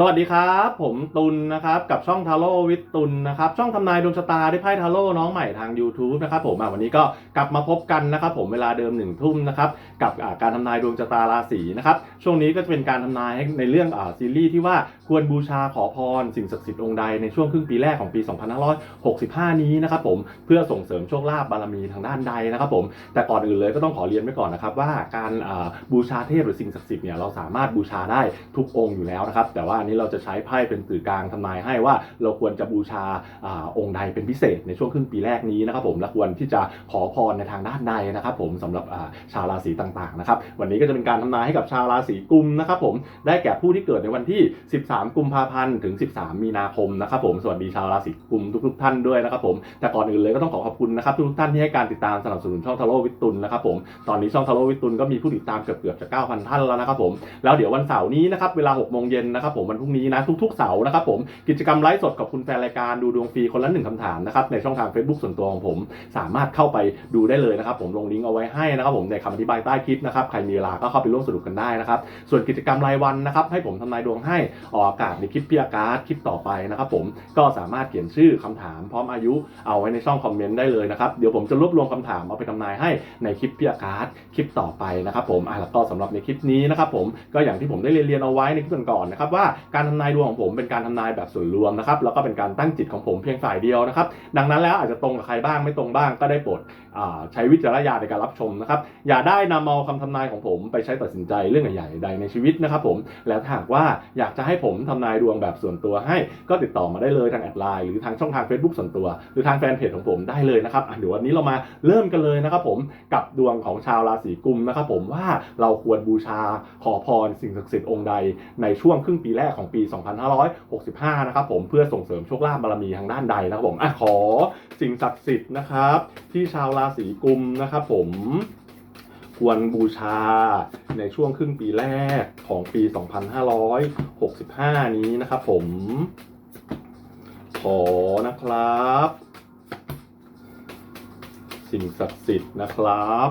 สวัสดีครับ ผมตุลนะครับกับช่องทาโร่วิทตุลนะครับช่องทำนายดวงชะตาด้วยไพ่ทาโร่น้องใหม่ทาง YouTube นะครับผมวันนี้ก็กลับมาพบกันนะครับผมเวลาเดิมหนึ่งทุ่มนะครับกับการทำนายดวงชะตาราศีนะครับช่วงนี้ก็จะเป็นการทำนายในเรื่องอซีรีส์ที่ว่าควรบูชาขอพร สิ่งศักดิ์สิทธิ์องค์ใดในช่วงครึ่งปีแรกของปี 2565 นี้นะครับผมเพื่อส่งเสริมโชคลาภบารมีทางด้านใดนะครับผมแต่ก่อนอื่นเลยก็ต้องขอเรียนไว้ก่อนนะครับว่าการบูชาเทพหรือสิ่งศักดิ์สิทธิ์เนี่ยเราสามารถบูชาได้ทุกองค์อยู่แล้วนะครับแต่ว่านี้เราจะใช้ไพ่เป็นสื่อกลางทำนายให้ว่าเราควรจะบูชาอองค์ใดเป็นพิเศษในช่วงครึ่งปีแรกนี้นะครับผมและควรที่จะขอพรในทางด้านใดนะครับ ผมสำหรับชาวราศีต่างๆนะครับวันนี้ก็จะเป็นการทำนายให้กับชาวราศีกุมนะครับผมได้แก่ผู้ที่เกิดในวันที่ 13 กุมภาพันธ์ถึง 13 มีนาคมนะครับผมสวัสดีชาวราศีกุมทุก ๆ ท่านด้วยนะครับผมแต่ก่อนอื่นเลยก็ต้องขอขอบคุณนะครับทุกๆท่านที่ให้การติดตามสนับสนุนช่องทาโร่วิตุลนะครับผมตอนนี้ช่องทาโร่วิตุลก็มีผู้ติดตามเกือบๆจะ9,000 ท่านแล้วนะครับผมแล้วเดี๋ยววันเสาร์นี้นะครับเวลา6โมงเย็นนะครับผมวันพรุ่งนี้นะทุกๆเสาร์นะครับผมกิจกรรมไลฟ์สดกับคุณแฟนรายการดูดวงฟรีคนละหนึ่งคำถามนะครับในช่องทาง Facebook ส่วนตัวของผม สามารถเข้าไปดูได้เลยนะครับผมลงลิงก์เอาไว้ให้นะครับผมในคำอธิบายใต้คลิปนะครับใครมีเวลาก็เข้าไปร่วมสนุกกันได้นะครับส่วนกิจกรรมรายวันนะครับให้ผมทำนายดวงให้ออกอากาศในคลิปพี่อาการ์ดคลิปต่อไปนะครับผมก็สามารถเขียนชื่อคำถามพร้อมอายุเอาไว้ในช่องคอมเมนต์ได้เลยนะครับเดี๋ยวผมจะรวบรวมคำถามเอาไปทำนายให้ในคลิปพี่อาการ์ดคลิปต่อไปนะครับผมอะแล้วก็สำหรับในคลิปนี้นะครับผมก็อย่างที่ผมได้เรียนเอาไว้ในคลิปก่อนๆนะครับว่าการทำนายดวงของผมเป็นการทำนายแบบส่วนรวมนะครับแล้วก็เป็นการตั้งจิตของผมเพียงฝ่ายเดียวนะครับ ดังนั้นแล้วอาจจะตรงกับใครบ้างไม่ตรงบ้างก็ได้โปรดใช้วิจารณญาณในการรับชมนะครับอย่าได้นำเอาคำทำนายของผมไปใช้ตัดสินใจเรื่องใหญ่ใดในชีวิตนะครับผมแล้วหากว่าอยากจะให้ผมทำนายดวงแบบส่วนตัวให้ ก็ติดต่อมาได้เลยทางแอดไลน์หรือทางช่องทาง Facebook ส่วนตัว หรือทางแฟนเพจของผมได้เลยนะครับเดี๋ยววันนี้เรามาเริ่มกันเลยนะครับผมกับดวงของชาวราศีกุมนะครับผมว่าเราควรบูชาขอพรสิ่งศักดิ์สิทธิ์องค์ใดในช่วงครึ่งปีแรกของปี 2565 นะครับผมเพื่อส่งเสริมโชคลาภบารมีทางด้านใดนะครับผมอะขอสิ่งศักดิ์สิทธิ์นะครับ ที่ชาวราศีกุมนะครับผมควรบูชาในช่วงครึ่งปีแรกของปี 2565 นี้นะครับผม ขอนะครับ สิ่งศักดิ์สิทธิ์นะครับ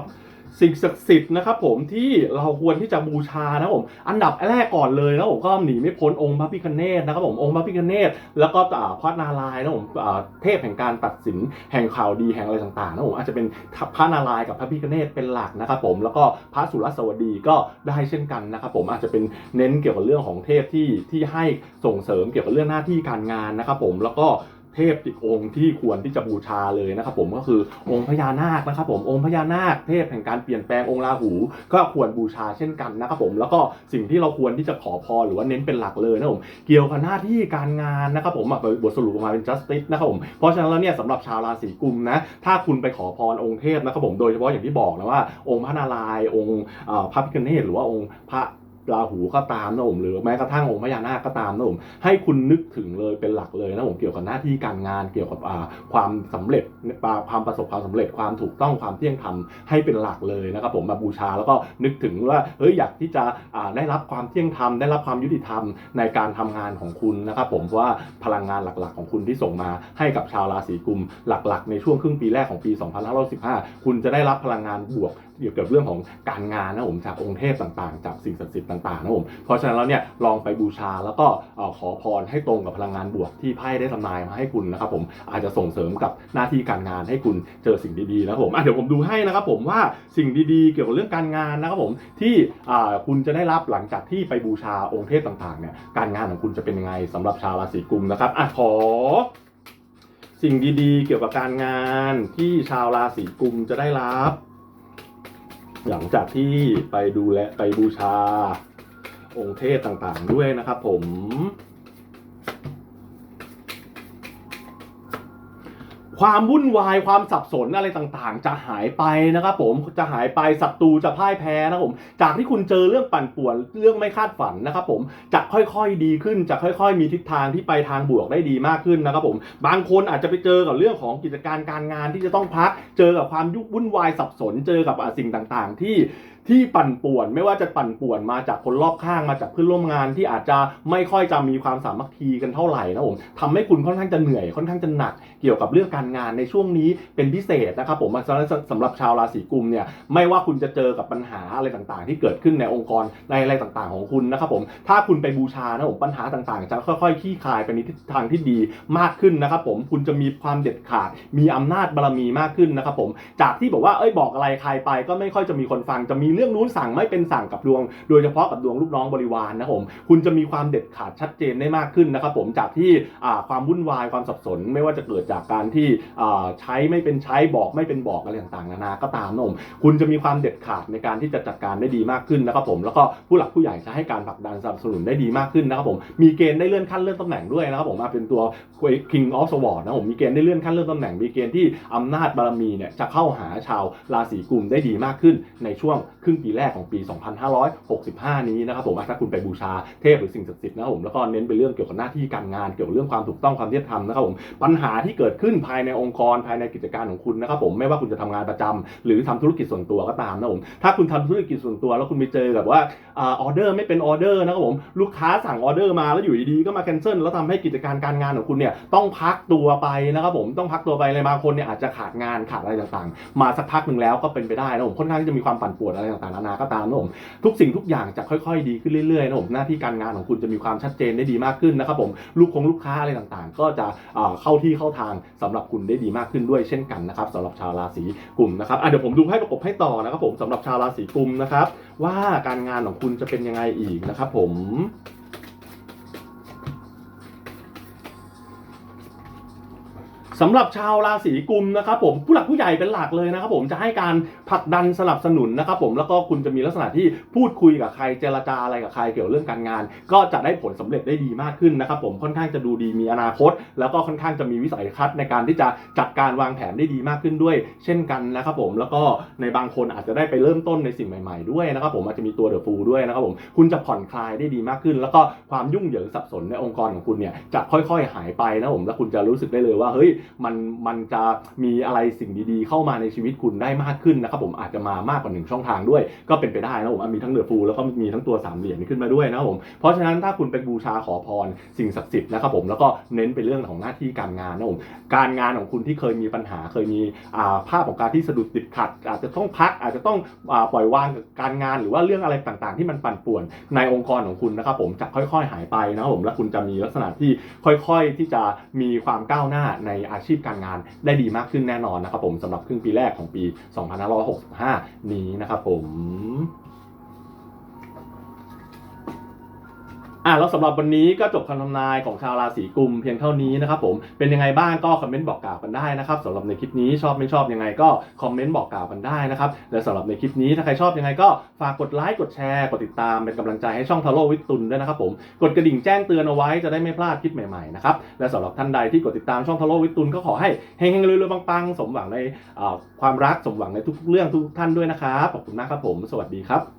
สิ่งศักดิ์สิทธิ์นะครับผมที่เราควรที่จะบูชานะผมอันดับแรกก่อนเลยนะผมก็หนีไม่พ้นองค์พระพิฆเนศนะครับผมองค์พระพิฆเนศแล้วก็พระนารายณ์นะผมเทพแห่งการตัดสินแห่งข่าวดีแห่งอะไรต่างๆนะผมอาจจะเป็นพระนารายณ์กับพระพิฆเนศเป็นหลักนะครับผมแล้วก็พระสุรสวดีก็ได้เช่นกันนะครับผมอาจจะเป็นเน้นเกี่ยวกับเรื่องของเทพที่ที่ให้ส่งเสริมเกี่ยวกับเรื่องหน้าที่การงานนะครับผมแล้วก็ เทพอีกองค์ที่ควรที่จะบูชาเลยนะครับผมก็คือองค์พญานาคนะครับผมองค์พญานาคเทพแห่งการเปลี่ยนแปลงองค์ราหู ก็ควรบูชาเช่นกันนะครับผมแล้วก็สิ่งที่เราควรที่จะขอพรหรือว่าเน้นเป็นหลักเลยนะครับผมเกี่ยวกับหน้าที่การงานนะครับผมบทสรุปออกมาเป็น justice นะครับผมเพราะฉะนั้นแล้วเนี่ยสำหรับชาวราศีกุมนะถ้าคุณไปขอพรองค์เทพนะครับผมโดยเฉพาะอย่างที่บอกนะว่าองค์พระนารายณ์องค์พระพิฆเนศหรือว่าองค์พระ ราหูก็ตามนะผมหรือแม้กระทั่งองค์พญานาคก็ตามนะผมให้คุณนึกถึงเลยเป็นหลักเลยนะผมเกี่ยวกับหน้าที่การงานเกี่ยวกับความสำเร็จความประสบความสำเร็จความถูกต้องความเที่ยงธรรมให้เป็นหลักเลยนะครับผมมาบูชาแล้วก็นึกถึงว่าเฮ้ยอยากที่จะได้รับความเที่ยงธรรมได้รับความยุติธรรมในการทำงานของคุณนะครับผมเพราะว่าพลังงานหลักๆ ของคุณที่ส่งมาให้กับชาวราศีกุมหลักๆ ในช่วงครึ่งปีแรกของปี 2515 คุณจะได้รับพลังงานบวก เกี่ยวกับเรื่องของการงานนะผมจากองค์เทพต่างๆ จากสิ่งศักดิ์สิทธิ์ต่างๆนะผมเพราะฉะนั้นแล้วเนี่ยลองไปบูชาแล้วก็ขอพรให้ตรงกับพลังงานบวกที่ไพ่ได้ทำนายมาให้คุณนะครับผมอาจจะส่งเสริมกับหน้าที่การงานให้คุณเจอสิ่งดีๆนะผมเดี๋ยวผมดูให้นะครับผมว่าสิ่งดีๆ เกี่ยวกับเรื่องการงานนะครับผมที่คุณจะได้รับหลังจากที่ไปบูชาองค์เทพต่างๆเนี่ยการงานของคุณจะเป็นยังไงสำหรับชาวราศีกุมนะครับอะขอสิ่งดีๆ เกี่ยวกับการงานที่ชาวราศีกุมจะได้รับ หลังจากที่ไปดูแลไปบูชาองค์เทพต่างๆด้วยนะครับผม ความวุ่นวายความสับสนอะไรต่างๆ จะหายไปนะครับผมจะหายไปศัตรูจะพ่ายแพ้นะครับผม จากที่คุณเจอเรื่องปั่นป่วนเรื่องไม่คาดฝันนะครับผมจะค่อยๆดีขึ้นจะค่อยๆ มีทิศทางที่ไปทางบวกได้ดีมากขึ้นนะครับผม บางคนอาจจะไปเจอกับเรื่องของกิจการการงานที่จะต้องพัก เจอกับความยุ่งวุ่นวายสับสนเจอกับสิ่งต่างๆ ที่ ที่ปั่นป่วน ไม่ว่าจะปั่นป่วนมาจากคนรอบข้างมาจากเพื่อนร่วมงานที่อาจจะไม่ค่อยจะมีความสามัคคีกันเท่าไหร่นะผมทำให้คุณค่อนข้างจะเหนื่อยค่อนข้างจะหนัก เกี่ยวกับเรื่องการงานในช่วงนี้เป็นพิเศษนะครับผมสำหรับสำหรับชาวราศีกุมเนี่ยไม่ว่าคุณจะเจอกับปัญหาอะไรต่างๆ ที่เกิดขึ้นในองค์กรในอะไรต่างๆ ของคุณนะครับผมถ้าคุณไปบูชานะผมปัญหาต่างๆ จะค่อยๆคลี่คลายไปในทิศทางที่ดีมากขึ้นนะครับผมคุณจะมีความเด็ดขาด มีอำนาจบารมีมากขึ้นนะครับผมจากที่บอกว่าเอ้ยบอกอะไรใครไปก็ไม่ค่อยจะมีคนฟังจะมีเรื่องนู้นสั่งไม่เป็นสั่งกับดวง โดยเฉพาะกับดวงลูกน้องบริวารนะผมคุณจะมีความเด็ดขาดชัดเจนได้มากขึ้นนะครับผมจากที่ความวุ่นวายความสับสน ไม่ว่าจะเกิดจากการที่ใช้ไม่เป็นใช้บอกไม่เป็นบอกอะไรต่างๆนานาก็ตามนะผมคุณจะมีความเด็ดขาดในการที่จะจัดการได้ดีมากขึ้นนะครับผมแล้วก็ผู้หลักผู้ใหญ่จะให้การผลักดันสนับสนุนได้ดีมากขึ้นนะครับผมมีเกณฑ์ได้เลื่อนขั้นเลื่อนตำแหน่งด้วยนะครับผมมาเป็นตัว King of Sword นะผมมีเกณฑ์ได้เลื่อนขั้นเลื่อนตำแหน่งมีเกณฑ์ที่อำนาจบารมีเนี่ยจะเข้าหาชาวราศีกุมได้ดีมากขึ้นในช่วงรึ่งปีแรกของปี 2565 นี้นะครับผมถ้าคุณไปบูชาเทพหรือสิ่งศักดิ์สิทธิ์นะครับผมแล้วก็เน้นไปเรื่องเกี่ยวกับหน้าที่การงาน เกี่ยวกับเรื่องความถูกต้องความเที่ยงธรรมนะครับผมปัญหาที่เกิดขึ้นภายในองค์กรภายในกิจการของคุณนะครับผมไม่ว่าคุณจะทำงานประจำหรือทำธุรกิจส่วนตัวก็ตามนะผมถ้าคุณทำธุรกิจส่วนตัวแล้วคุณไปเจอแบบว่าออเดอร์ไม่เป็นออเดอร์นะครับผมลูกค้าสั่งออเดอร์มาแล้วอยู่ดีๆก็มาแคนเซิลแล้วทำให้กิจการการงานของคุณเนี่ยต้องพักตัวไปนะครับผมต้องพักตัวไปเลยบางคนเนี่ยอาจจะขาดงานขาดอะไรต่างๆ มาสักพักหนึ่งแล้วก็เป็นไปได้นะผมค่อนข้างที่จะมีความปั่นป่วนอะไรต่างๆนานาก็ตามนะผมทุกสิ่งทุกอย่างจะค่อยๆ ดีขึ้นเรื่อยๆนะผมหน้าที่การงานของคุณจะมีความชัดเจนได้ดีมากขึ้นนะครับผมลูกคงลูกค้าอะไรต่างๆ ก็จะเข้าที่เข้าทางสำหรับคุณได้ดีมากขึ้นด้วยเช่นกันนะครับสำหรับชาวราศีกุมนะครับเดี๋ยวผมดูให้ประกบให้ต่อนะครับผมสำหรับชาวราศีกุมนะครับว่าการงานของคุณจะเป็นยังไงอีกนะครับผม สำหรับชาวราศีกุมนะครับผมผู้หลักผู้ใหญ่เป็นหลักเลยนะครับผมจะให้การผลักดันสนับสนุนนะครับผมแล้วก็คุณจะมีลักษณะที่พูดคุยกับใครเจรจาอะไรกับใครเกี่ยวกับเรื่องการงาน ก็จะได้ผลสำเร็จได้ดีมากขึ้นนะครับผมค่อนข้างจะดูดีมีอนาคต แล้วก็ค่อนข้างจะมีวิสัยทัศน์ในการที่จะจัดการวางแผนได้ดีมากขึ้นด้วย เช่นกันนะครับผมแล้วก็ในบางคนอาจจะได้ไปเริ่มต้นในสิ่งใหม่ ๆด้วยนะครับผมอาจจะมีตัวเดอะฟูด้วยนะครับผมคุณจะผ่อนคลายได้ดีมากขึ้น แล้วก็ความยุ่งเหยิงสับสนในองค์กรของคุณเนี่ยจะค่อย ๆ หายไปนะผมแล้วคุณจะรู้สึกได้เลยว่าเฮ้ยมันมันจะมีอะไรสิ่งดีๆ เข้ามาในชีวิตคุณได้มากขึ้นนะครับผมอาจจะมามากกว่าหนึ่งช่องทางด้วย ก็เป็นไปได้นะผมมีทั้งเดือฟูแล้วก็มีทั้งตัวสามเหรียญขึ้นมาด้วยนะครับผมเพราะฉะนั้นถ้าคุณไปบูชาขอพรสิ่งศักดิ์สิทธิ์นะครับผมแล้วก็เน้นไปเรื่องของหน้าที่การงานนะผมการงานของคุณที่เคยมีปัญหาเคยมีภาพของการที่สะดุดติดขัด อาจจะต้องพักอาจจะต้องอปล่อยวางกับการงาน หรือว่าเรื่องอะไรต่างๆ ที่มันปั่นป่วนในองค์กรของคุณนะครับผมจะค่อยๆ หายไปนะครับผมและคุณจะมีลักษณะที่ค่อย ๆที่จะมีความก้าวหน้าในอาาชีพการงานได้ดีมากขึ้นแน่นอนนะครับผมสำหรับครึ่งปีแรกของปี 2565 นี้นะครับผม อะแล้วสำหรับวันนี้ก็จบคำทำนายของชาวราศีกุมเพียงเท่านี้นะครับผมเป็นยังไงบ้างก็คอมเมนต์บอกกล่าวกันได้นะครับสำหรับในคลิปนี้ชอบไม่ชอบยังไงก็คอมเมนต์บอกกล่าวกันได้นะครับและสำหรับในคลิปนี้ถ้าใครชอบยังไงก็ฝากกดไลค์กดแชร์กดติดตามเป็นกำลังใจให้ช่องทาโร่วิทตุนด้วยนะครับผมกดกระดิ่งแจ้งเตือนเอาไว้จะได้ไม่พลาดคลิปใหม่ๆนะครับและสำหรับท่านใดที่กดติดตามช่องทาโร่วิทตุนก็ขอให้เฮงๆรวยๆปังๆสมหวังในความรักสมหวังในทุกๆเรื่องทุกท่านด้วยนะครับขอบคุณมากครับผม สวัสดีครับ